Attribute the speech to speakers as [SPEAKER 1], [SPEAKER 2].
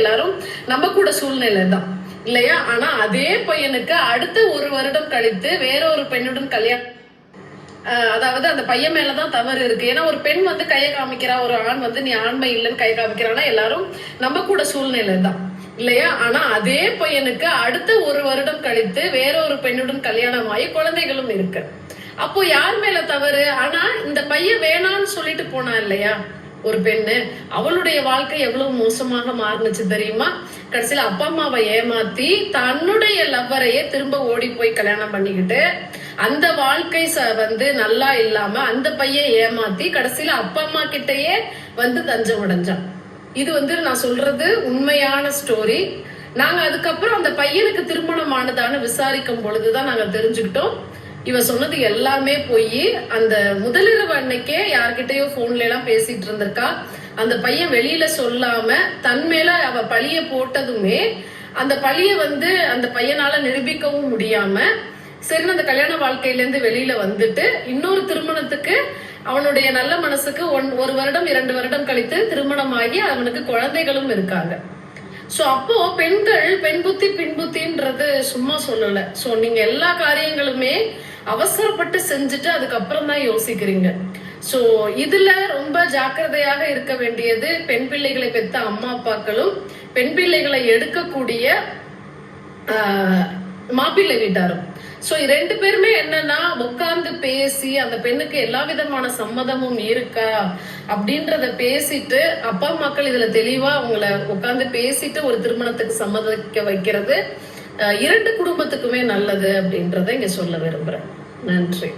[SPEAKER 1] எல்லாரும் நம்ம கூட சூழ்நிலை தான் இல்லையா? ஆனா அதே பையனுக்கு அடுத்த ஒரு வருடம் கழித்து வேற ஒரு பெண்ணுடன் கல்யாணம் அதாவது அந்த பையன் மேலதான் தவறு இருக்கு. ஏன்னா ஒரு பெண் வந்து கையை காமிக்கிறா ஒரு ஆண் வந்து நீ ஆண்மை இல்லைன்னு கை காமிக்கிறான்னா எல்லாரும் நம்ம கூட சூழ்நிலை தான் இல்லையா? ஆனா அதே பையனுக்கு அடுத்த ஒரு வருடம் கழித்து வேற ஒரு பெண்ணுடன் கல்யாணம் ஆகி குழந்தைகளும் இருக்கு. அப்போ யார் மேல தவறு? ஆனா இந்த பையன் வேணான்னு சொல்லிட்டு போனா இல்லையா? ஒரு பெண்ணு. அவளுடைய வாழ்க்கை எவ்வளவு மோசமாக மாறுனுச்சு தெரியுமா? கடைசியில அப்பா அம்மாவை ஏமாத்தி தன்னுடைய லவ்வரையே திரும்ப ஓடி போய் கல்யாணம் பண்ணிக்கிட்டு அந்த வாழ்க்கை ச- வந்து நல்லா இல்லாம அந்த பையன் ஏமாத்தி கடைசியில அப்பா அம்மா கிட்டயே வந்து தஞ்சம் உடைஞ்சான் இது வந்து நான் சொல்றது உண்மையான ஸ்டோரி நாங்க அதுக்கப்புறம் அந்த பையனுக்கு திருமணம் ஆனதான்னு விசாரிக்கும் பொழுதுதான் நாங்க தெரிஞ்சுக்கிட்டோம். இவ சொன்னது எல்லாமே போய் அந்த முதலிரவு அன்னைக்கே யார்கிட்டயோ போன்ல எல்லாம் பேசிட்டு இருந்திருக்கா. அந்த பையன் வெளியில சொல்லாம தன் மேல அவ பழிய போட்டதுமே அந்த பழிய வந்து அந்த பையனால நிரூபிக்கவும் முடியாம சரி அந்த கல்யாண வாழ்க்கையில இருந்து வெளியில வந்துட்டு இன்னொரு திருமணத்துக்கு அவனுடைய நல்ல மனசுக்கு ஒன் ஒரு வருடம் இரண்டு வருடம் கழித்து திருமணமாகி அவனுக்கு குழந்தைகளும் இருக்காங்க. ஸோ அப்போ பெண்கள் பெண் புத்தி பின் புத்தின்றது சும்மா சொல்லலை. ஸோ நீங்க எல்லா காரியங்களுமே அவசரப்பட்டு செஞ்சுட்டு அதுக்கப்புறம் தான் யோசிக்கிறீங்க. ஸோ இதுல ரொம்ப ஜாக்கிரதையாக இருக்க வேண்டியது பெண் பிள்ளைகளை பெற்ற அம்மா அப்பாக்களும் பெண் பிள்ளைகளை எடுக்கக்கூடிய ஆஹ், மாப்பிள்ளை வீட்டாரும். ஸோ ரெண்டு பேருமே என்னன்னா உட்கார்ந்து பேசி அந்த பெண்ணுக்கு எல்லா விதமான சம்மதமும் இருக்கா அப்படின்றத பேசிட்டு அப்பா அம்மாக்கள் இதுல தெளிவா அவங்கள உட்கார்ந்து பேசிட்டு ஒரு திருமணத்துக்கு சம்மதிக்க வைக்கிறது. இரண்டு குடும்பத்துக்குமே நல்லது அப்படின்றத இங்க சொல்ல விரும்புறேன். நன்றி.